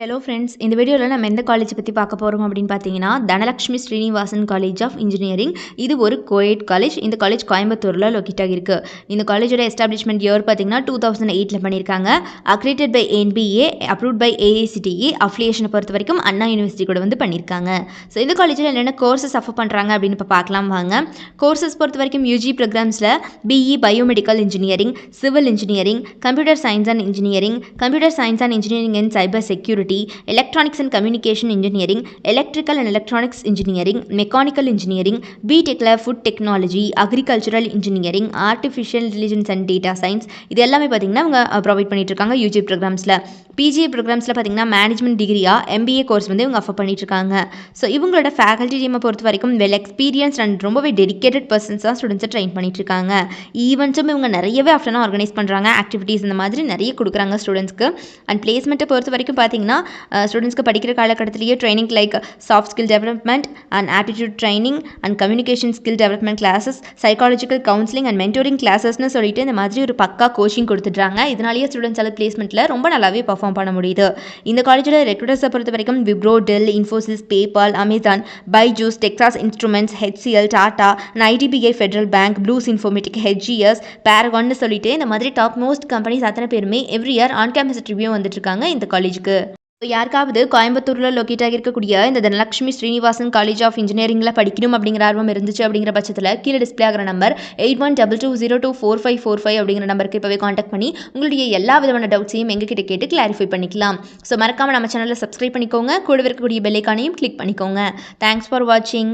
Hello friends இந்த வீடியோவில் நம்ம எந்த காலேஜ் பற்றி பார்க்க போகிறோம் அப்படின்னு பார்த்தீங்கன்னா Dhanalakshmi Srinivasan college of engineering இது ஒரு கோயட் காலேஜ் இந்த காலேஜ் கோயம்புத்தூரில் லொக்கேட் ஆகிருக்கு இந்த காலேஜோட எஸ்டாப்ளிஷ்மெண்ட் இயர் பார்த்தீங்கன்னா டூ தௌசண்ட் எயிட்டில் பண்ணியிருக்காங்க. Accredited by NBA approved by AICTE அஃபிலியேஷனை பொறுத்த வரைக்கும் அண்ணா யூனிவர்சிட்டி கூட வந்து பண்ணியிருக்காங்க. ஸோ இந்த காலேஜில் என்னென்ன கோர்சஸ் அஃபர் பண்ணுறாங்க அப்படின்னு இப்போ பார்க்கலாம் வாங்க. கோர்சஸ் பொறுத்த வரைக்கும் UG ப்ரோக்ராம்ஸில் BE biomedical engineering civil engineering computer science and engineering computer science and engineering and cyber security electronics and communication engineering electrical and electronics engineering mechanical engineering பிடெக்கில் food technology agricultural engineering artificial intelligence and data science இது எல்லாமே பார்த்திங்கன்னா அவங்க provide பண்ணிகிட்ருக்காங்க UG ப்ரோக்ராம்ஸில் BGA ப்ரோக்ராம்ஸில் பார்த்திங்கன்னா management டிகிரியாக MBA course வந்து இவங்க affair பண்ணிட்டுருக்காங்க. ஸோ இவங்களோட ஃபேக்கல்ட்டி டீமை பொறுத்த வரைக்கும் வெல் எக்ஸ்பீரியன்ஸ் அண்ட் ரொம்பவே டெடிக்கேட்டட் பர்சன்ஸ் தான் ஸ்டூடெண்ட்ஸை ட்ரெயின் பண்ணிட்டுருக்காங்க. ஈவெண்ட்ஸும் இவங்க நிறையவே ஆஃப்டர்னா ஆர்கனைஸ் பண்ணுறாங்க ஆக்டிவிட்டீஸ் இந்த மாதிரி நிறைய கொடுக்குறாங்க ஸ்டூடெண்ட்ஸ்க்கு அண்ட் பிளேஸ்மெண்ட்டை பொறுத்த வரைக்கும் பார்த்தீங்கன்னா ஸ்டூடெண்ட்ஸ்க்கு படிக்கிற காலகட்டத்திலேயே training like soft skill development and attitude training and communication skill development classes psychological counselling and mentoring கிளாஸஸ்னு சொல்லிட்டு இந்த மாதிரி ஒரு பக்கா கோச்சிங் கொடுத்துட்றாங்க. இதனாலேயே ஸ்டூடெண்ட்ஸால் பிளேஸ்மெண்ட்டில் ரொம்ப நல்லாவே பர்ஃபார்ம் பண்ண முடியுது. இந்த காலேஜில் ரெக்ரூட்டர்ஸை பொறுத்த வரைக்கும் Wipro Dell Infosys PayPal Amazon Byju's Texas Instruments HCL Tata IDBI federal bank Blues Informatic HGS பேரகான்னு சொல்லிட்டு இந்த மாதிரி டாப் மோஸ்ட் கம்பெனிஸ் அத்தனை பேருமே every year on campus review வந்துட்டு இருக்காங்க இந்த காலேஜுக்கு. யாருக்காவது கோயம்புத்தூரில் லொக்கேட் ஆகியிருக்கக்கூடிய இந்த தனலக்ஷ்மி ஸ்ரீனிவாசன் காலேஜ் ஆஃப் இன்ஜினியரிங்கில் படிக்கணும் அப்படிங்கிற ஆர்வம் இருந்துச்சு அப்படிங்கிற பட்சத்தில் கீழே டிஸ்பிளே ஆகிற number eight one double two zero two four five four five அப்படிங்கிற நம்பருக்கு இப்போவே காண்டாக்ட் பண்ணி உங்களுடைய எல்லா விதமான டவுட்ஸையும் எங்ககிட்ட கேட்டு கிளாரிஃபை பண்ணிக்கலாம். ஸோ மறக்காமல் நம்ம சேனலில் சப்ஸ்கிரைப் பண்ணிக்கோங்க. கூட இருக்கக்கூடிய பெல்லைக்கானையும் கிளிக் பண்ணிக்கோங்க. தேங்க்ஸ் ஃபார் வாட்சிங்